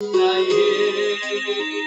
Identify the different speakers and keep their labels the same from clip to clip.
Speaker 1: 나의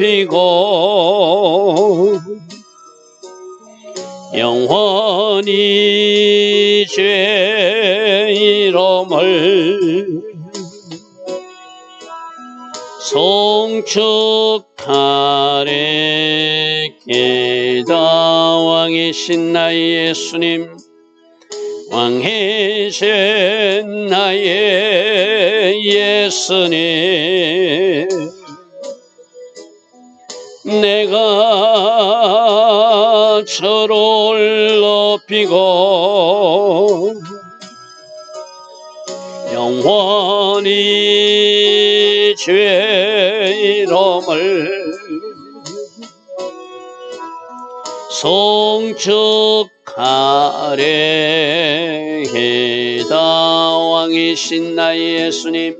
Speaker 1: 높이고 영원히 죄 이름을 송축하래 게다. 왕이신 나의 예수님 왕이신 나의 예수님 내가 저를 높이고 영원히 죄 이름을 송축하래 해다 왕이신 나의 예수님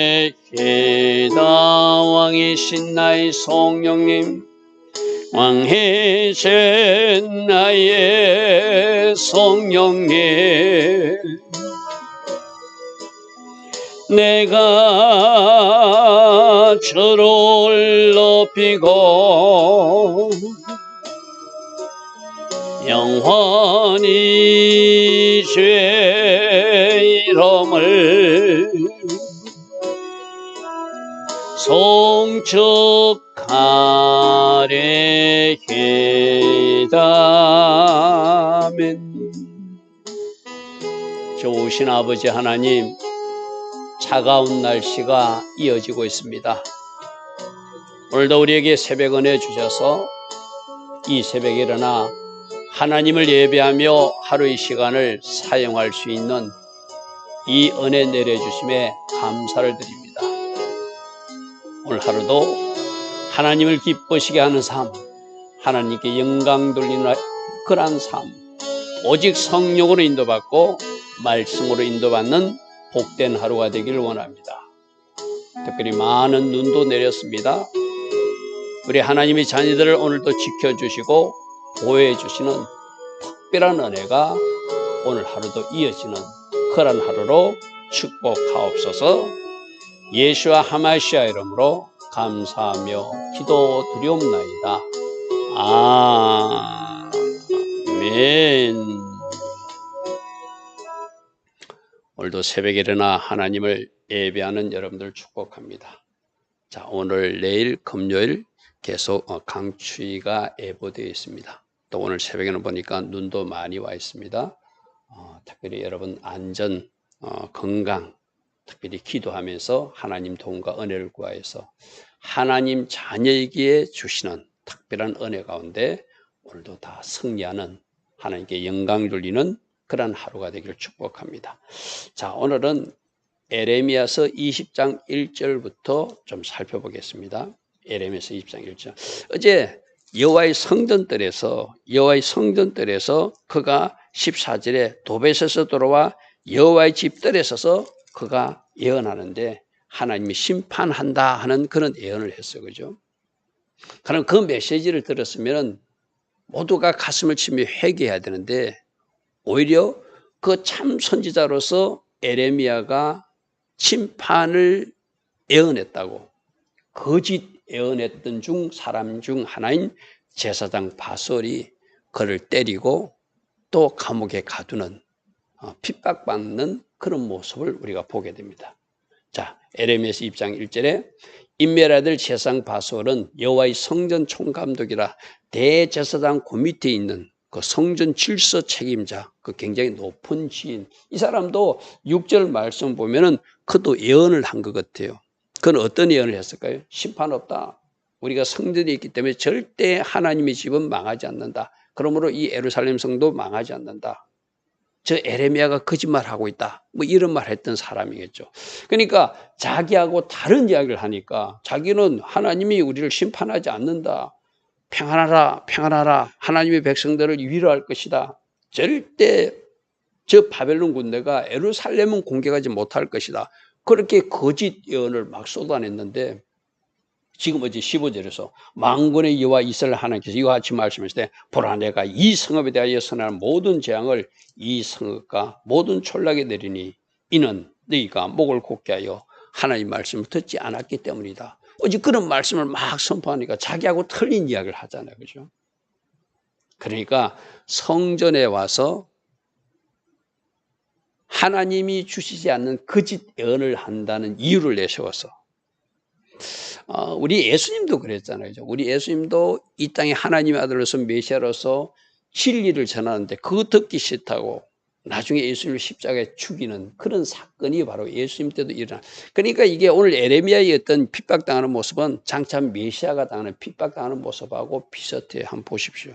Speaker 1: 게다 왕이신 나의 성령님 왕이신 나의 성령님. 내가 주를 높이고 영원히 죄 이름을 송축하래 기다멘 좋으신 아버지 하나님 차가운 날씨가 이어지고 있습니다. 오늘도 우리에게 새벽 은혜 주셔서 이 새벽에 일어나 하나님을 예배하며 하루의 시간을 사용할 수 있는 이 은혜 내려주심에 감사를 드립니다. 오늘 하루도 하나님을 기쁘시게 하는 삶, 하나님께 영광 돌리는 그러한 삶, 오직 성령으로 인도받고 말씀으로 인도받는 복된 하루가 되기를 원합니다. 특별히 많은 눈도 내렸습니다. 우리 하나님의 자녀들을 오늘도 지켜주시고 보호해 주시는 특별한 은혜가 오늘 하루도 이어지는 그런 하루로 축복하옵소서 예수와 하마시아 이름으로 감사하며 기도 드리옵나이다. 아멘. 오늘도 새벽에 일어나 하나님을 예배하는 여러분들 축복합니다. 자, 오늘, 내일, 금요일 계속 어, 강추위가 예보되어 있습니다. 또 오늘 새벽에는 보니까 눈도 많이 와 있습니다. 어, 특별히 여러분 안전, 어, 건강, 특별히 기도하면서 하나님 도움과 은혜를 구하여서 하나님 자녀에게 주시는 특별한 은혜 가운데 오늘도 다 승리하는 하나님께 영광 돌리는 그런 하루가 되기를 축복합니다. 자, 오늘은 에레미야서 20장 1절부터 좀 살펴보겠습니다. 에레미야서 20장 1절. 어제 여호와의 성전들에서 여호와의 성전들에서 그가 14절에 도벳에서 돌아와 여호와의 집들에 서서 그가 예언하는데 하나님이 심판한다 하는 그런 예언을 했어요. 그죠? 그럼 그 메시지를 들었으면 모두가 가슴을 치며 회개해야 되는데 오히려 그 참 선지자로서 에레미야가 심판을 예언했다고 거짓 예언했던 중 사람 중 하나인 제사장 바솔이 그를 때리고 또 감옥에 가두는 어, 핍박받는 그런 모습을 우리가 보게 됩니다. 자, 에레미야서 2장 1절에 인메라들 제사장 바솔은 여호와의 성전 총감독이라 대제사장 그 밑에 있는 그 성전 질서 책임자, 그 굉장히 높은 지인. 이 사람도 6절 말씀 보면은 그도 예언을 한 것 같아요. 그건 어떤 예언을 했을까요? 심판 없다. 우리가 성전이 있기 때문에 절대 하나님의 집은 망하지 않는다. 그러므로 이 에루살렘 성도 망하지 않는다. 저 에레미야가 거짓말하고 있다. 뭐 이런 말 했던 사람이겠죠. 그러니까 자기하고 다른 이야기를 하니까 자기는 하나님이 우리를 심판하지 않는다. 평안하라, 평안하라. 하나님의 백성들을 위로할 것이다. 절대 저 바벨론 군대가 에루살렘은 공격하지 못할 것이다. 그렇게 거짓 예언을 막 쏟아냈는데 지금 어제 15절에서 망군의 여호와 이스라엘 하나님께서 이와 같이 말씀하실 때 보라 내가 이 성읍에 대하여 선한 모든 재앙을 이 성읍과 모든 촌락에 내리니 이는 너희가 목을 곧게 하여 하나님 말씀을 듣지 않았기 때문이다. 어제 그런 말씀을 막 선포하니까 자기하고 틀린 이야기를 하잖아요. 그죠? 그러니까 성전에 와서 하나님이 주시지 않는 거짓 예언을 한다는 이유를 내세워서 어, 우리 예수님도 그랬잖아요. 우리 예수님도 이 땅에 하나님의 아들로서 메시아로서 진리를 전하는데 그거 듣기 싫다고 나중에 예수님을 십자가에 죽이는 그런 사건이 바로 예수님 때도 일어나. 그러니까 이게 오늘 에레미야의 어떤 핍박당하는 모습은 장차 메시아가 당하는 핍박당하는 모습하고 비슷해요. 한번 보십시오.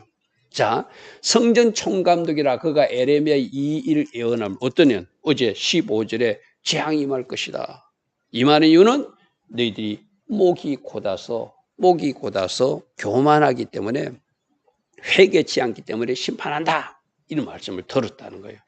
Speaker 1: 자, 성전 총감독이라 그가 에레미야 이 일을 예언하면 어떤 년? 어제 15절에 재앙이 임할 것이다. 임하는 이유는 너희들이 목이 곧아서 목이 곧아서 교만하기 때문에 회개치 않기 때문에 심판한다. 이런 말씀을 들었다는 거예요.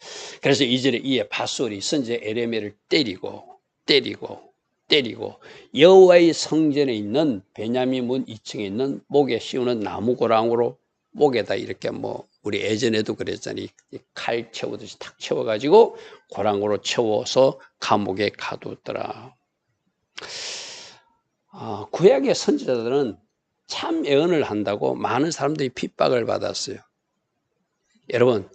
Speaker 1: 그래서 이절에 이에 바솔이 선제 에레미를 때리고 때리고 때리고 여호와의 성전에 있는 베냐민 문 2층에 있는 목에 씌우는 나무 고랑으로 목에다 이렇게 뭐 우리 예전에도 그랬잖아요. 칼 채우듯이 탁 채워가지고 고랑으로 채워서 감옥에 가두었더라. 아, 구약의 선지자들은 참 예언을 한다고 많은 사람들이 핍박을 받았어요. 여러분,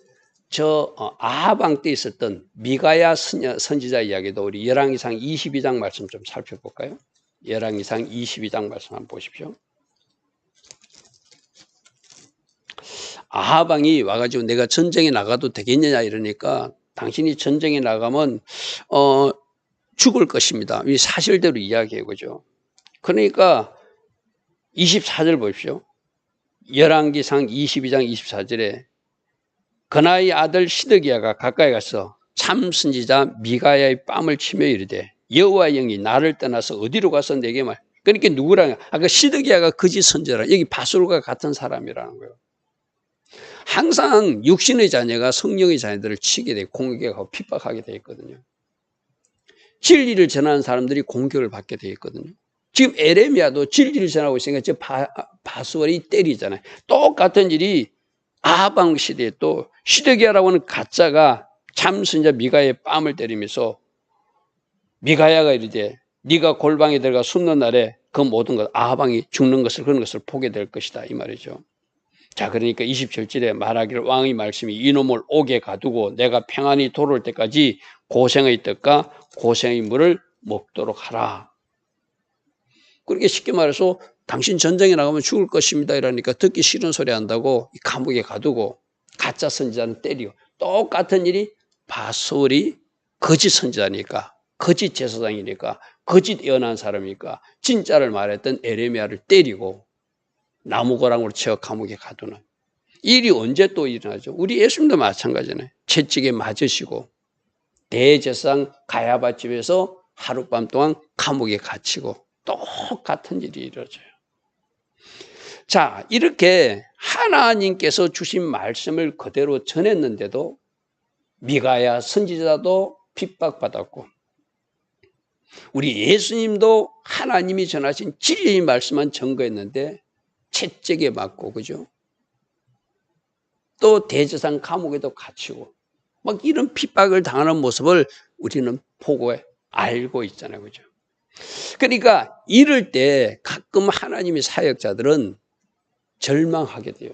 Speaker 1: 저 어, 아하방 때 있었던 미가야 선지자 이야기도 우리 열왕기상 22장 말씀 좀 살펴볼까요? 열왕기상 22장 말씀 한번 보십시오. 아하방이 와가지고 내가 전쟁에 나가도 되겠느냐 이러니까 당신이 전쟁에 나가면 어 죽을 것입니다. 이 사실대로 이야기해 그죠. 그러니까 24절 보십시오. 열왕기상 22장 24절에 그나의 아들 시드기야가 가까이 가서 참 선지자 미가야의 뺨을 치며 이르되 여호와 영이 나를 떠나서 어디로 가서 내게 말 그러니까 누구랑 아까 시드기야가 거짓 선지자라 여기 바솔과 같은 사람이라는 거예요. 항상 육신의 자녀가 성령의 자녀들을 치게 돼 공격하고 핍박하게 돼 있거든요. 진리를 전하는 사람들이 공격을 받게 돼 있거든요. 지금 에레미야도 진리를 전하고 있으니까 저 바, 바스월이 때리잖아요. 똑같은 일이 아방 시대에 또 시드기야라고 하는 가짜가 참선자 미가의 뺨을 때리면서 미가야가 이르되 네가 골방에 들어가 숨는 날에 그 모든 것 아방이 죽는 것을 그런 것을 보게 될 것이다 이 말이죠. 자, 그러니까 27절에 말하기를 왕의 말씀이 이놈을 옥에 가두고 내가 평안히 돌아올 때까지 고생의 뜻과 고생의 물을 먹도록 하라. 그렇게 쉽게 말해서 당신 전쟁에 나가면 죽을 것입니다. 이러니까 듣기 싫은 소리 한다고 감옥에 가두고 가짜 선지자는 때리고 똑같은 일이 바솔이 거짓 선지자니까 거짓 제사장이니까 거짓 예언한 사람이니까 진짜를 말했던 에레미야를 때리고 나무고랑으로 채워 감옥에 가두는 일이 언제 또 일어나죠? 우리 예수님도 마찬가지잖아요. 채찍에 맞으시고 대제상 가야바 집에서 하룻밤 동안 감옥에 갇히고 똑같은 일이 이루어져요. 자, 이렇게 하나님께서 주신 말씀을 그대로 전했는데도 미가야 선지자도 핍박받았고 우리 예수님도 하나님이 전하신 진리의 말씀만 증거했는데 채찍에 맞고 그죠? 또 대제상 감옥에도 갇히고 막 이런 핍박을 당하는 모습을 우리는 보고 알고 있잖아요. 그죠? 그러니까 이럴 때 가끔 하나님의 사역자들은 절망하게 돼요.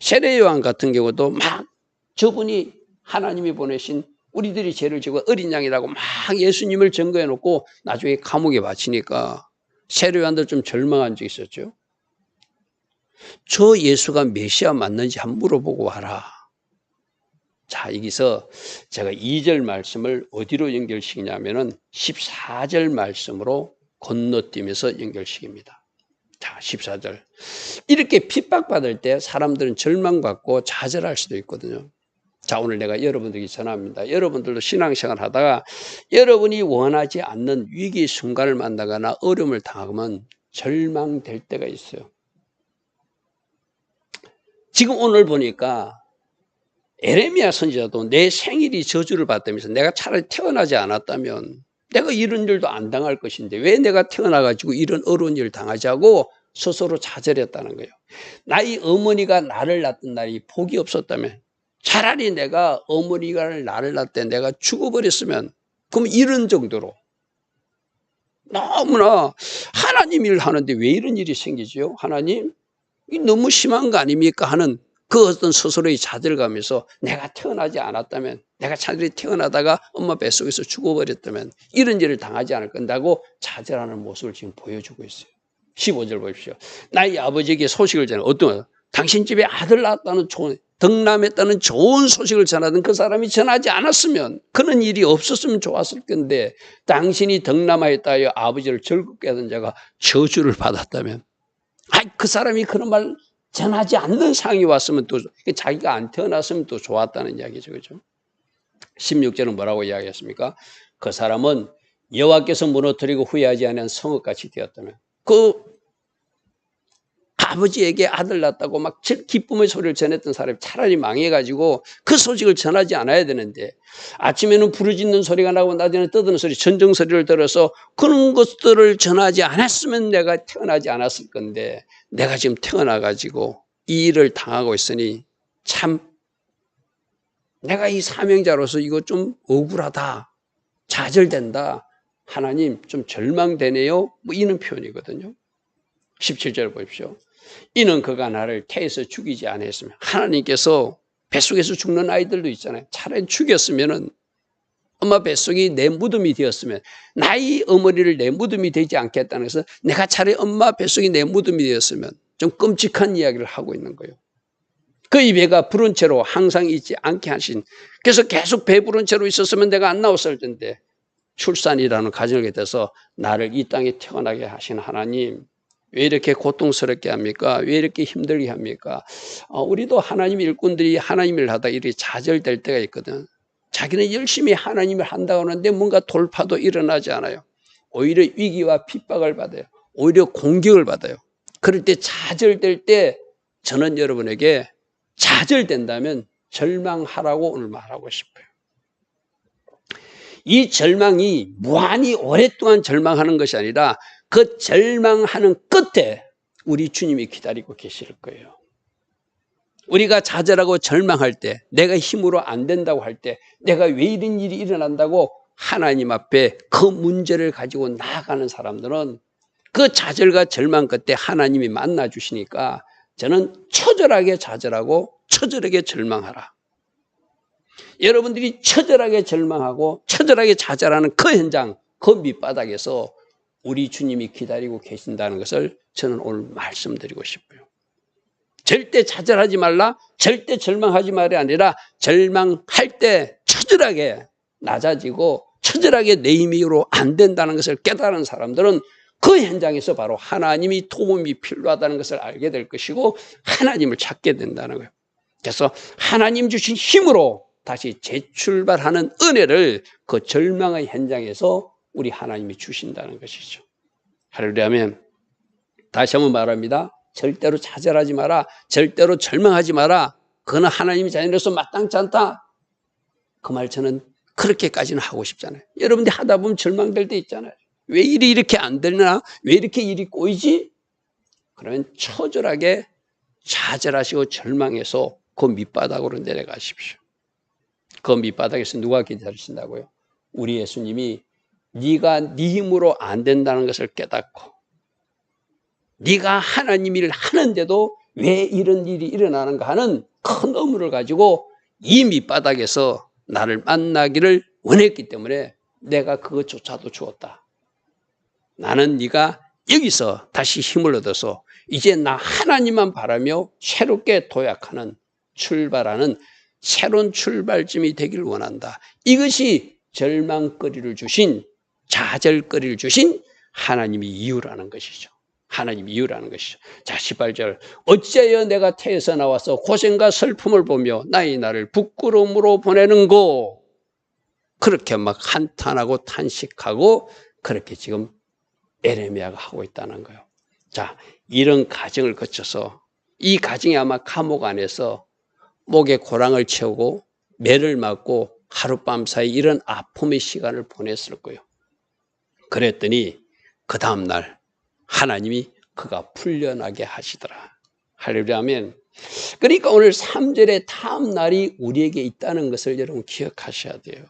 Speaker 1: 세례 요한 같은 경우도 막 저분이 하나님이 보내신 우리들이 죄를 지고 어린 양이라고 막 예수님을 증거해 놓고 나중에 감옥에 바치니까 세례 요한들 좀 절망한 적 있었죠. 저 예수가 메시아 맞는지 한번 물어보고 와라. 자, 여기서 제가 2절 말씀을 어디로 연결시키냐면은 14절 말씀으로 건너뛰면서 연결시킵니다. 자, 14절. 이렇게 핍박받을 때 사람들은 절망받고 좌절할 수도 있거든요. 자, 오늘 내가 여러분들에게 전합니다. 여러분들도 신앙생활 하다가 여러분이 원하지 않는 위기 순간을 만나거나 어려움을 당하면 절망될 때가 있어요. 지금 오늘 보니까 에레미야 선지자도 내 생일이 저주를 받다면서 내가 차라리 태어나지 않았다면 내가 이런 일도 안 당할 것인데 왜 내가 태어나가지고 이런 어려운 일을 당하지 하고 스스로 좌절했다는 거예요. 나의 어머니가 나를 낳던 날이 복이 없었다면 차라리 내가 어머니가 나를 낳을 내가 죽어버렸으면 그럼 이런 정도로 너무나 하나님 일을 하는데 왜 이런 일이 생기죠? 하나님 이 너무 심한 거 아닙니까? 하는 그 어떤 스스로의 좌절감에서 내가 태어나지 않았다면 내가 차라리 태어나다가 엄마 뱃속에서 죽어버렸다면 이런 일을 당하지 않을 건다고 좌절하는 모습을 지금 보여주고 있어요. 15절 보십시오. 나의 아버지에게 소식을 전해 어떤 당신 집에 아들 낳았다는 좋은 덕남했다는 좋은 소식을 전하던 그 사람이 전하지 않았으면 그런 일이 없었으면 좋았을 건데 당신이 덕남하였다 하여 아버지를 즐겁게 하던 자가 저주를 받았다면 아이 그 사람이 그런 말 전하지 않는 상이 왔으면 또 자기가 안 태어났으면 또 좋았다는 이야기죠. 그죠? 16절은 뭐라고 이야기했습니까? 그 사람은 여호와께서 무너뜨리고 후회하지 않은 성읍같이 되었다면 그 아버지에게 아들 낳았다고 막 기쁨의 소리를 전했던 사람이 차라리 망해가지고 그 소식을 전하지 않아야 되는데 아침에는 부르짖는 소리가 나고 낮에는 떠드는 소리, 전정 소리를 들어서 그런 것들을 전하지 않았으면 내가 태어나지 않았을 건데 내가 지금 태어나 가지고 이 일을 당하고 있으니 참 내가 이 사명자로서 이거 좀 억울하다. 좌절된다. 하나님 좀 절망되네요. 뭐 이런 표현이거든요. 17절 보십시오. 이는 그가 나를 태에서 죽이지 않았으면 하나님께서 뱃속에서 죽는 아이들도 있잖아요. 차라리 죽였으면은 엄마 뱃속이 내 무덤이 되었으면 나의 어머니를 내 무덤이 되지 않겠다는 것은 내가 차라리 엄마 뱃속이 내 무덤이 되었으면 좀 끔찍한 이야기를 하고 있는 거예요. 그의 배가 부른 채로 항상 있지 않게 하신 그래서 계속 배 부른 채로 있었으면 내가 안 나왔을 텐데 출산이라는 가정을 get돼서 나를 이 땅에 태어나게 하신 하나님 왜 이렇게 고통스럽게 합니까? 왜 이렇게 힘들게 합니까? 어, 우리도 하나님 일꾼들이 하나님 일 하다 이렇게 좌절될 때가 있거든. 자기는 열심히 하나님을 한다고 하는데 뭔가 돌파도 일어나지 않아요. 오히려 위기와 핍박을 받아요. 오히려 공격을 받아요. 그럴 때 좌절될 때 저는 여러분에게 좌절된다면 절망하라고 오늘 말하고 싶어요. 이 절망이 무한히 오랫동안 절망하는 것이 아니라 그 절망하는 끝에 우리 주님이 기다리고 계실 거예요. 우리가 좌절하고 절망할 때, 내가 힘으로 안 된다고 할 때, 내가 왜 이런 일이 일어난다고 하나님 앞에 그 문제를 가지고 나아가는 사람들은 그 좌절과 절망 끝에 하나님이 만나 주시니까 저는 처절하게 좌절하고 처절하게 절망하라. 여러분들이 처절하게 절망하고 처절하게 좌절하는 그 현장, 그 밑바닥에서 우리 주님이 기다리고 계신다는 것을 저는 오늘 말씀드리고 싶어요. 절대 좌절하지 말라, 절대 절망하지 말이 아니라 절망할 때 처절하게 낮아지고 처절하게 내 힘으로 안 된다는 것을 깨달은 사람들은 그 현장에서 바로 하나님이 도움이 필요하다는 것을 알게 될 것이고 하나님을 찾게 된다는 거예요. 그래서 하나님 주신 힘으로 다시 재출발하는 은혜를 그 절망의 현장에서 우리 하나님이 주신다는 것이죠. 할렐루야면 다시 한번 말합니다. 절대로 좌절하지 마라. 절대로 절망하지 마라. 그거는 하나님의 자녀로서 마땅치 않다. 그 말 저는 그렇게까지는 하고 싶잖아요. 여러분들 하다 보면 절망될 때 있잖아요. 왜 일이 이렇게 안 되나? 왜 이렇게 일이 꼬이지? 그러면 처절하게 좌절하시고 절망해서 그 밑바닥으로 내려가십시오. 그 밑바닥에서 누가 기다리신다고요? 우리 예수님이 네가 네 힘으로 안 된다는 것을 깨닫고 네가 하나님 일을 하는데도 왜 이런 일이 일어나는가 하는 큰 의무를 가지고 이 밑바닥에서 나를 만나기를 원했기 때문에 내가 그것조차도 주었다. 나는 네가 여기서 다시 힘을 얻어서 이제 나 하나님만 바라며 새롭게 도약하는 출발하는 새로운 출발점이 되길 원한다. 이것이 절망거리를 주신 좌절거리를 주신 하나님의 이유라는 것이죠. 하나님 이유라는 것이죠. 자, 18절. 어찌하여 내가 태에서 나와서 고생과 슬픔을 보며 나의 나를 부끄러움으로 보내는고? 그렇게 막 한탄하고 탄식하고 그렇게 지금 에레미야가 하고 있다는 거예요. 자, 이런 과정을 거쳐서 이 과정이 아마 감옥 안에서 목에 고랑을 채우고 매를 맞고 하룻밤 사이 이런 아픔의 시간을 보냈을 거예요. 그랬더니 그 다음날 하나님이 그가 풀려나게 하시더라. 할렐루야 하면 그러니까 오늘 3절의 다음 날이 우리에게 있다는 것을 여러분 기억하셔야 돼요.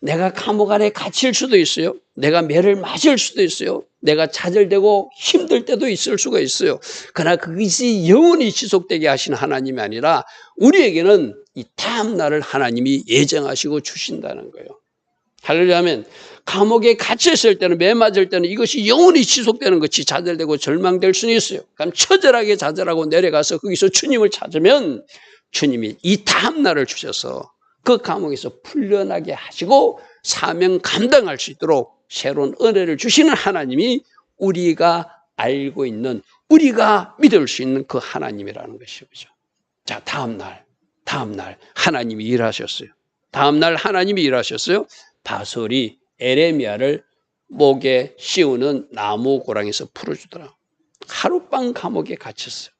Speaker 1: 내가 감옥 안에 갇힐 수도 있어요. 내가 매를 맞을 수도 있어요. 내가 좌절되고 힘들 때도 있을 수가 있어요. 그러나 그것이 영원히 지속되게 하신 하나님이 아니라 우리에게는 이 다음 날을 하나님이 예정하시고 주신다는 거예요. 할렐루야 하면 감옥에 갇혔을 때는 매 맞을 때는 이것이 영원히 지속되는 것이 좌절되고 절망될 수는 있어요. 그럼 처절하게 좌절하고 내려가서 거기서 주님을 찾으면 주님이 이 다음 날을 주셔서 그 감옥에서 풀려나게 하시고 사명 감당할 수 있도록 새로운 은혜를 주시는 하나님이 우리가 알고 있는 우리가 믿을 수 있는 그 하나님이라는 것이죠. 자, 다음 날, 다음 날 하나님이 일하셨어요. 다음 날 하나님이 일하셨어요. 바솔이 에레미야를 목에 씌우는 나무 고랑에서 풀어주더라. 하룻밤 감옥에 갇혔어요.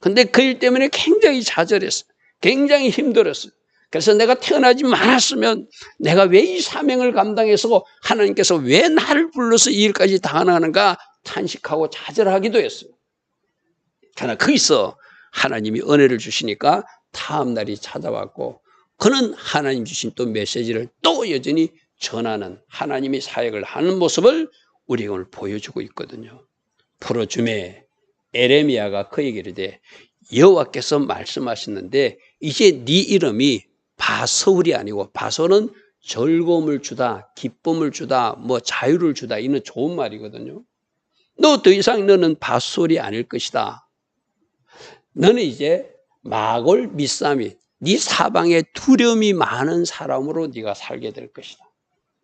Speaker 1: 근데 그 일 때문에 굉장히 좌절했어요. 굉장히 힘들었어요. 그래서 내가 태어나지 말았으면 내가 왜 이 사명을 감당해서 하나님께서 왜 나를 불러서 이 일까지 당하는가 탄식하고 좌절하기도 했어요. 그러나 거기서 하나님이 은혜를 주시니까 다음 날이 찾아왔고 그는 하나님 주신 또 메시지를 또 여전히 전하는 하나님의 사역을 하는 모습을 우리가 오늘 보여주고 있거든요. 풀어줌에 에레미야가 그에게 이르되 여호와께서 말씀하셨는데 이제 네 이름이 바서울이 아니고 바서는 즐거움을 주다, 기쁨을 주다, 뭐 자유를 주다 이는 좋은 말이거든요. 너 더 이상 너는 바솔이 아닐 것이다. 너는 이제 마골 미사미, 네 사방에 두려움이 많은 사람으로 네가 살게 될 것이다.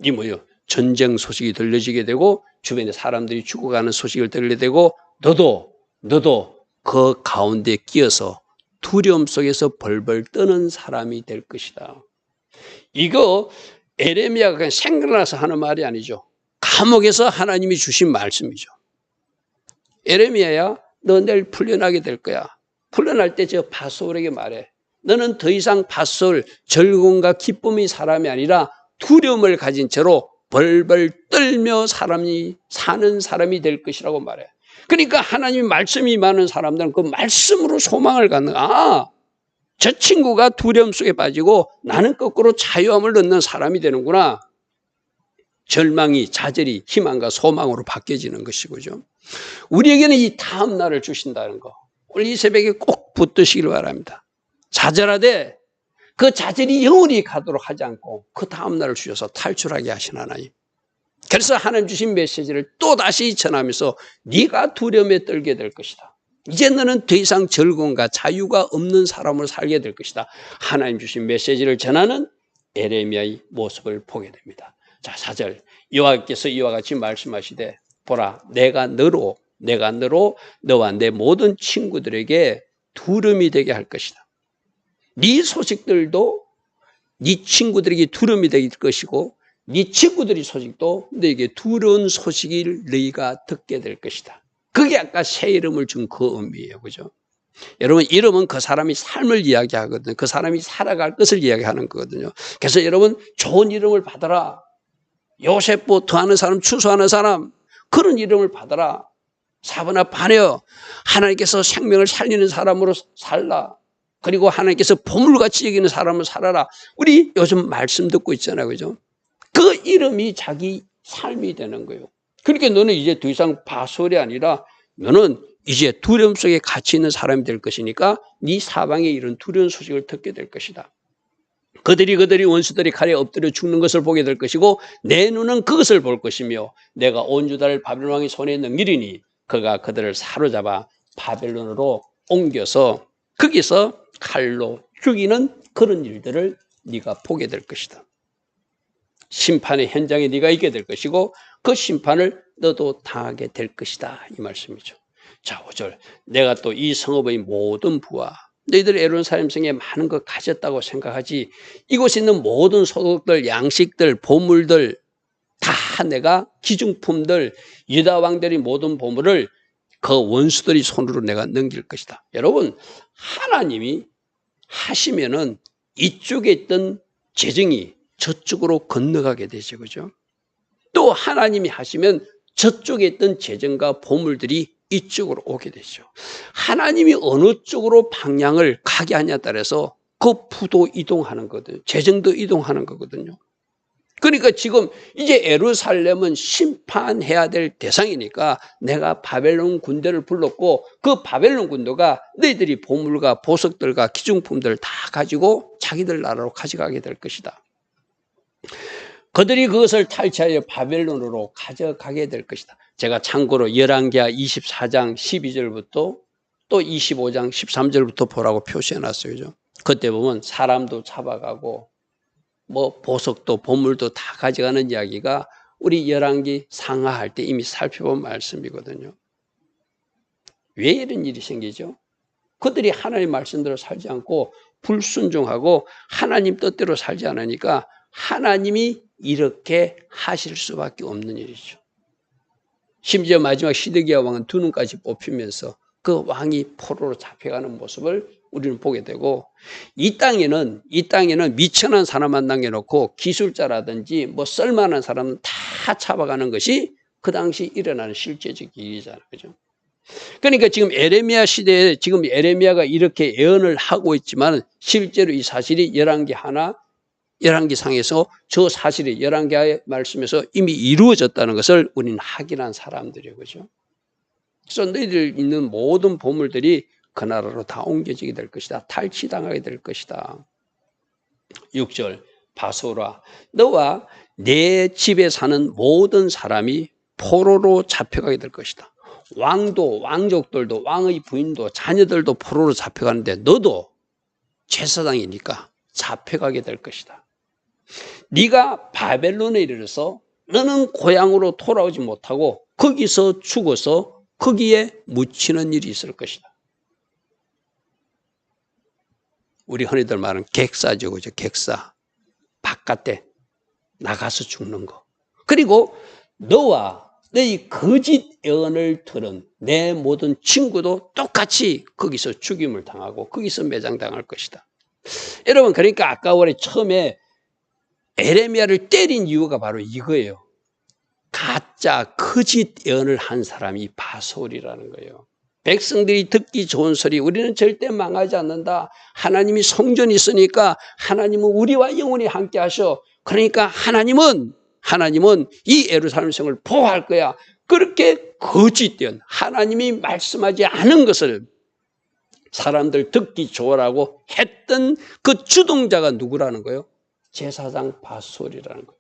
Speaker 1: 이 뭐요? 전쟁 소식이 들려지게 되고 주변에 사람들이 죽어가는 소식을 들리게 되고 너도 너도 그 가운데 끼어서 두려움 속에서 벌벌 떠는 사람이 될 것이다. 이거 에레미야가 그냥 생각나서 하는 말이 아니죠. 감옥에서 하나님이 주신 말씀이죠. 에레미야야, 너 내일 풀려나게 될 거야. 풀려날 때 저 바솔에게 말해. 너는 더 이상 바솔, 즐거움과 기쁨의 사람이 아니라 두려움을 가진 채로 벌벌 떨며 사람이 사는 사람이 될 것이라고 말해. 그러니까 하나님 말씀이 많은 사람들은 그 말씀으로 소망을 갖는 아, 저 친구가 두려움 속에 빠지고 나는 거꾸로 자유함을 얻는 사람이 되는구나. 절망이 좌절이 희망과 소망으로 바뀌어지는 것이고죠. 우리에게는 이 다음 날을 주신다는 거. 오늘 이 새벽에 꼭 붙드시길 바랍니다. 좌절하되 그 좌절이 영원히 가도록 하지 않고 그 다음 날을 주셔서 탈출하게 하신 하나님. 그래서 하나님 주신 메시지를 또 다시 전하면서 네가 두려움에 떨게 될 것이다. 이제 너는 더 이상 즐거움과 자유가 없는 사람으로 살게 될 것이다. 하나님 주신 메시지를 전하는 에레미야의 모습을 보게 됩니다. 자, 사절 여호와께서 이와 같이 말씀하시되 보라 내가 너로 내가 너로 너와 내 모든 친구들에게 두름이 되게 할 것이다. 네 소식들도 네 친구들에게 두름이 될 것이고 네 친구들이 소식도 너에게 두려운 소식을 너희가 듣게 될 것이다. 그게 아까 새 이름을 준 그 의미예요. 그죠? 여러분, 이름은 그 사람이 삶을 이야기하거든요. 그 사람이 살아갈 것을 이야기하는 거거든요. 그래서 여러분, 좋은 이름을 받아라. 요셉부 더하는 사람, 추수하는 사람, 그런 이름을 받아라. 사번아 반여 하나님께서 생명을 살리는 사람으로 살라. 그리고 하나님께서 보물같이 여기는 사람을 살아라. 우리 요즘 말씀 듣고 있잖아요. 그죠? 그 이름이 자기 삶이 되는 거예요. 그러니까 너는 이제 더 이상 바솔이 아니라 너는 이제 두려움 속에 갇혀 있는 사람이 될 것이니까 네 사방에 이런 두려운 소식을 듣게 될 것이다. 그들이 그들이 원수들이 칼에 엎드려 죽는 것을 보게 될 것이고 내 눈은 그것을 볼 것이며 내가 온 유다를 바벨론 왕의 손에 넘기리니 그가 그들을 사로잡아 바벨론으로 옮겨서 거기서 칼로 죽이는 그런 일들을 네가 보게 될 것이다. 심판의 현장에 네가 있게 될 것이고 그 심판을 너도 당하게 될 것이다 이 말씀이죠. 자, 5절. 내가 또 이 성읍의 모든 부와 너희들 에론 사람성에 많은 것 가졌다고 생각하지 이곳에 있는 모든 소득들, 양식들, 보물들 다 내가 기중품들, 유다 왕들이 모든 보물을 그 원수들이 손으로 내가 넘길 것이다. 여러분, 하나님이 하시면은 이쪽에 있던 재정이 저쪽으로 건너가게 되죠. 그죠? 또 하나님이 하시면 저쪽에 있던 재정과 보물들이 이쪽으로 오게 되죠. 하나님이 어느 쪽으로 방향을 가게 하냐에 따라서 그 부도 이동하는 거거든요. 재정도 이동하는 거거든요. 그러니까 지금 이제 에루살렘은 심판해야 될 대상이니까 내가 바벨론 군대를 불렀고 그 바벨론 군대가 너희들이 보물과 보석들과 기중품들을 다 가지고 자기들 나라로 가져가게 될 것이다. 그들이 그것을 탈취하여 바벨론으로 가져가게 될 것이다. 제가 참고로 열왕기하 24장 12절부터 또 25장 13절부터 보라고 표시해 놨어요. 그때 보면 사람도 잡아가고 뭐 보석도 보물도 다 가져가는 이야기가 우리 열왕기 상하할 때 이미 살펴본 말씀이거든요. 왜 이런 일이 생기죠? 그들이 하나님 말씀대로 살지 않고 불순종하고 하나님 뜻대로 살지 않으니까 하나님이 이렇게 하실 수밖에 없는 일이죠. 심지어 마지막 시드기야 왕은 두 눈까지 뽑히면서 그 왕이 포로로 잡혀가는 모습을 우리는 보게 되고 이 땅에는 이 땅에는 미천한 사람만 남겨놓고 기술자라든지 뭐 쓸만한 사람은 다 잡아가는 것이 그 당시 일어나는 실제적 일이잖아요. 그죠? 그러니까 지금 에레미야 시대에 지금 에레미야가 이렇게 예언을 하고 있지만 실제로 이 사실이 열한 개 하나 열왕기상에서 저 사실이 열왕기의 말씀에서 이미 이루어졌다는 것을 우리는 확인한 사람들이에요. 그죠? 그래서 너희들 있는 모든 보물들이 그 나라로 다 옮겨지게 될 것이다. 탈취당하게 될 것이다. 6절 바소라 너와 내 집에 사는 모든 사람이 포로로 잡혀가게 될 것이다. 왕도 왕족들도 왕의 부인도 자녀들도 포로로 잡혀가는데 너도 제사장이니까 잡혀가게 될 것이다. 네가 바벨론에 이르러서 너는 고향으로 돌아오지 못하고 거기서 죽어서 거기에 묻히는 일이 있을 것이다. 우리 흔히들 말하는 객사죠, 그죠? 객사. 바깥에 나가서 죽는 거. 그리고 너와 너희 거짓 예언을 들은 내 모든 친구도 똑같이 거기서 죽임을 당하고 거기서 매장당할 것이다. 여러분, 그러니까 아까 우리 처음에 에레미야를 때린 이유가 바로 이거예요. 가짜 거짓 예언을 한 사람이 바솔이라는 거예요. 백성들이 듣기 좋은 소리, 우리는 절대 망하지 않는다. 하나님이 성전이 있으니까 하나님은 우리와 영원히 함께 하셔. 그러니까 하나님은, 하나님은 이 예루살렘 성을 보호할 거야. 그렇게 거짓된 하나님이 말씀하지 않은 것을 사람들 듣기 좋으라고 했던 그 주동자가 누구라는 거예요? 제사장 바솔이라는 거예요.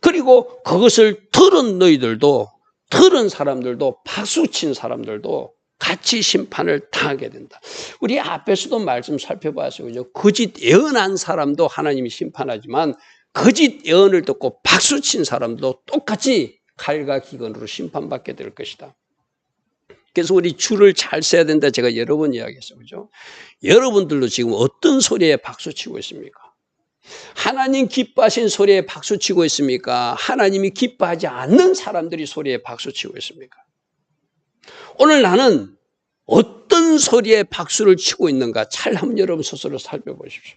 Speaker 1: 그리고 그것을 들은 너희들도 들은 사람들도 박수친 사람들도 같이 심판을 당하게 된다. 우리 앞에서도 말씀 살펴봤어요. 그죠? 거짓 예언한 사람도 하나님이 심판하지만 거짓 예언을 듣고 박수친 사람도 똑같이 칼과 기근으로 심판받게 될 것이다. 그래서 우리 줄을 잘 써야 된다. 제가 여러 번 이야기했어요. 그죠? 여러분들도 지금 어떤 소리에 박수치고 있습니까? 하나님 기뻐하신 소리에 박수치고 있습니까? 하나님이 기뻐하지 않는 사람들이 소리에 박수치고 있습니까? 오늘 나는 어떤 소리에 박수를 치고 있는가 잘 한번 여러분 스스로 살펴보십시오.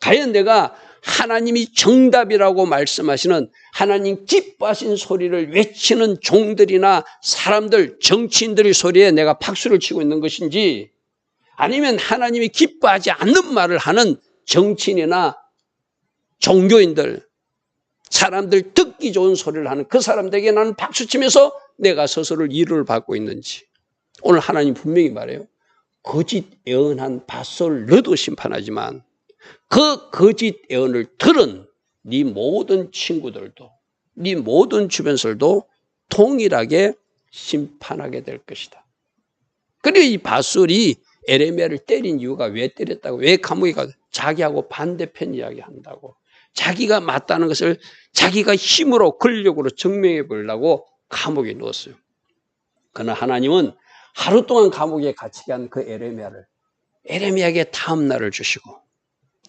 Speaker 1: 과연 내가 하나님이 정답이라고 말씀하시는 하나님 기뻐하신 소리를 외치는 종들이나 사람들, 정치인들의 소리에 내가 박수를 치고 있는 것인지 아니면 하나님이 기뻐하지 않는 말을 하는 정치인이나 종교인들 사람들 듣기 좋은 소리를 하는 그 사람들에게 나는 박수치면서 내가 스스로를 위로를 받고 있는지 오늘 하나님 분명히 말해요. 거짓 예언한 밭을 너도 심판하지만 그 거짓 예언을 들은 네 모든 친구들도 네 모든 주변설도 동일하게 심판하게 될 것이다. 그리고 이 바술이 에레미야를 때린 이유가 왜 때렸다고 왜 감옥에 가 자기하고 반대편 이야기 한다고 자기가 맞다는 것을 자기가 힘으로 근력으로 증명해 보려고 감옥에 넣었어요. 그러나 하나님은 하루 동안 감옥에 갇히게 한 그 에레미야를 에레미야에게 다음 날을 주시고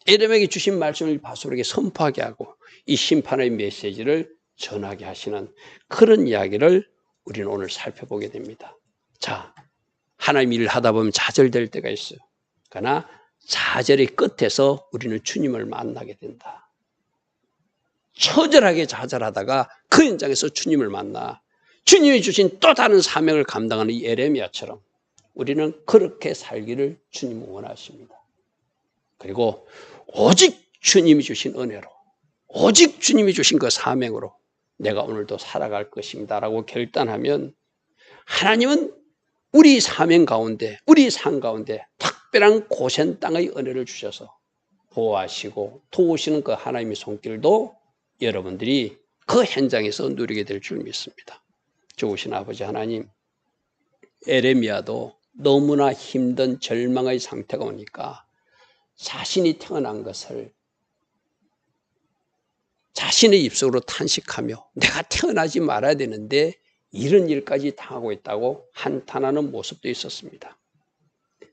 Speaker 1: 에레미야에게 주신 말씀을 바술에게 선포하게 하고 이 심판의 메시지를 전하게 하시는 그런 이야기를 우리는 오늘 살펴보게 됩니다. 자, 하나님 일을 하다 보면 좌절될 때가 있어요. 그러나 좌절의 끝에서 우리는 주님을 만나게 된다. 처절하게 좌절하다가 그 현장에서 주님을 만나 주님이 주신 또 다른 사명을 감당하는 이 에레미야처럼 우리는 그렇게 살기를 주님 원하십니다. 그리고 오직 주님이 주신 은혜로 오직 주님이 주신 그 사명으로 내가 오늘도 살아갈 것입니다 라고 결단하면 하나님은 우리 사명 가운데 우리 상 가운데 특별한 고센 땅의 은혜를 주셔서 보호하시고 도우시는 그 하나님의 손길도 여러분들이 그 현장에서 누리게 될 줄 믿습니다. 좋으신 아버지 하나님, 에레미야도 너무나 힘든 절망의 상태가 오니까 자신이 태어난 것을 자신의 입속으로 탄식하며 내가 태어나지 말아야 되는데 이런 일까지 당하고 있다고 한탄하는 모습도 있었습니다.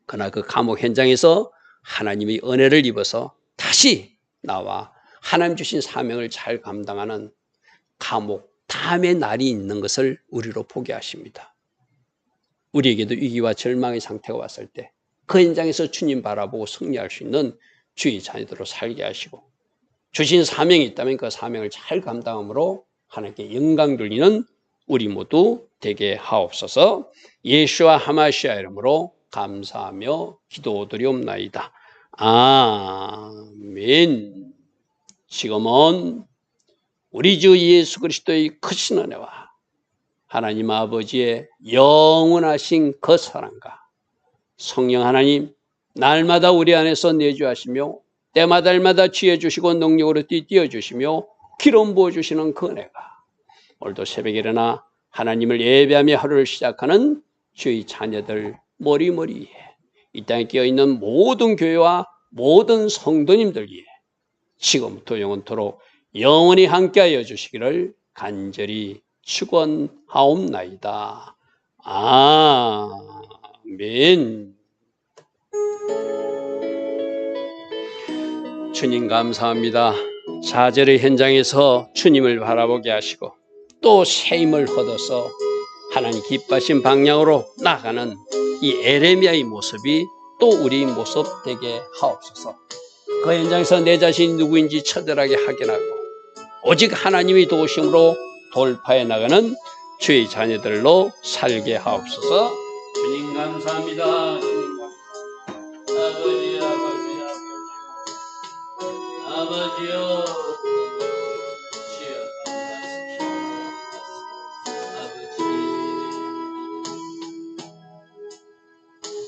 Speaker 1: 그러나 그 감옥 현장에서 하나님의 은혜를 입어서 다시 나와 하나님 주신 사명을 잘 감당하는 감옥 다음의 날이 있는 것을 우리로 보게 하십니다. 우리에게도 위기와 절망의 상태가 왔을 때 그 현장에서 주님 바라보고 승리할 수 있는 주의 자녀들로 살게 하시고 주신 사명이 있다면 그 사명을 잘 감당함으로 하나님께 영광 돌리는 우리 모두 되게 하옵소서 예수와 하마시아 이름으로 감사하며 기도드리옵나이다. 아멘. 지금은 우리 주 예수 그리스도의 크신 은혜와 하나님 아버지의 영원하신 그 사랑과 성령 하나님 날마다 우리 안에서 내주하시며 때마다마다 취해 주시고 능력으로 띄어 주시며 기름 부어 주시는 그 은혜가 오늘도 새벽에 일어나 하나님을 예배하며 하루를 시작하는 주의 자녀들 머리머리에 이 땅에 끼어 있는 모든 교회와 모든 성도님들 위해 지금부터 영원토록 영원히 함께하여 주시기를 간절히 축원하옵나이다. 아멘. 주님 감사합니다. 사절의 현장에서 주님을 바라보게 하시고 또 새 힘을 얻어서 하나님 기뻐하신 방향으로 나가는 이 에레미야의 모습이 또 우리 모습 되게 하옵소서. 그 현장에서 내 자신이 누구인지 처절하게 확인하고 오직 하나님의 도우심으로 돌파해 나가는 주의 자녀들로 살게 하옵소서. 주님 감사합니다. 주님 감사합니다. 아버지 아버지 아버지 아버지요.